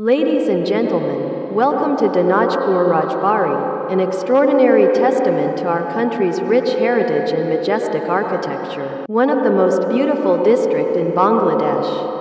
Ladies and gentlemen, welcome to Dinajpur Rajbari, an extraordinary testament to our country's rich heritage and majestic architecture. One of the most beautiful district in Bangladesh.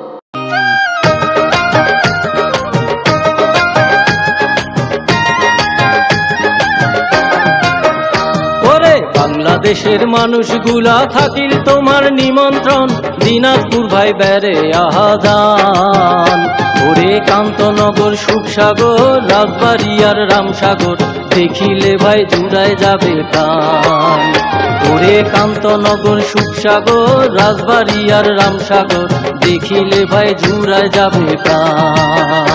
বাংলাদেশের মানুষগুলা থাকিল তোমার নিমন্ত্রণ। দিনাজপুর ভাই বেড়ে আহাজান। ওরে কান্তনগর, সুখসাগর, রাজবাড়ি আর রামসাগর, দেখিলে ভাই জুড়ায় যাবে প্রাণ। ওরে কান্তনগর, সুখসাগর, রাজবাড়ি আর রামসাগর, দেখিলে ভাই জুড়ায় যাবে প্রাণ।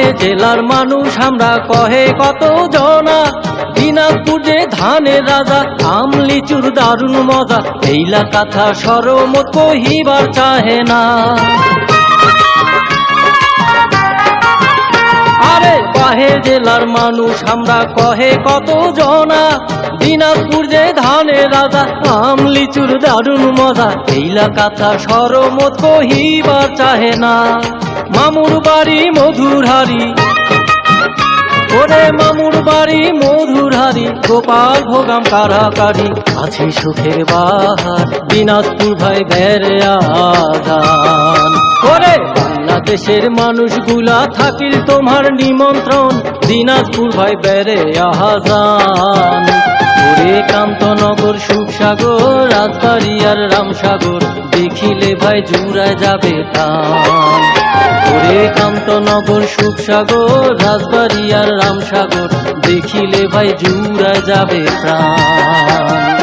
বহে জেলার মানুষ, আমরা কহে কত জনা। দিনাজপুর যে ধানের রাজা আম লিচুর দারুণ মজা। এইলা কথা সরমত কহিবার চাহে না। আরে বাহে জেলার মানুষ, আমরা কহে কত জনা। দিনাজপুর যে ধানের রাজা আম লিচুর দারুণ মজা। এইলা কথা সরমত কহিবার চাহে না। মামুর বাড়ি মধুর হারি ওরে মামুর বাড়ি মধুর হারি গোপাল ভোগাম কারাকারি আছে সুখের বাহার, দিনাজপুর ভাই বেড়ে ওরে বাংলাদেশের মানুষগুলা থাকিল তোমার নিমন্ত্রণ, দিনাজপুর ভাই বেড়ে আহাজান। ওরে কান্তনগর, সুখসাগর, রাজবাড়ি আর রামসাগর দেখিলে ভাই জুড়ায় যাবে প্রাণ। ওরে কান্তনগর, সুখসাগর, রাজবাড়ি আর রামসাগর, দেখিলে ভাই জুড়ায় যাবে প্রাণ।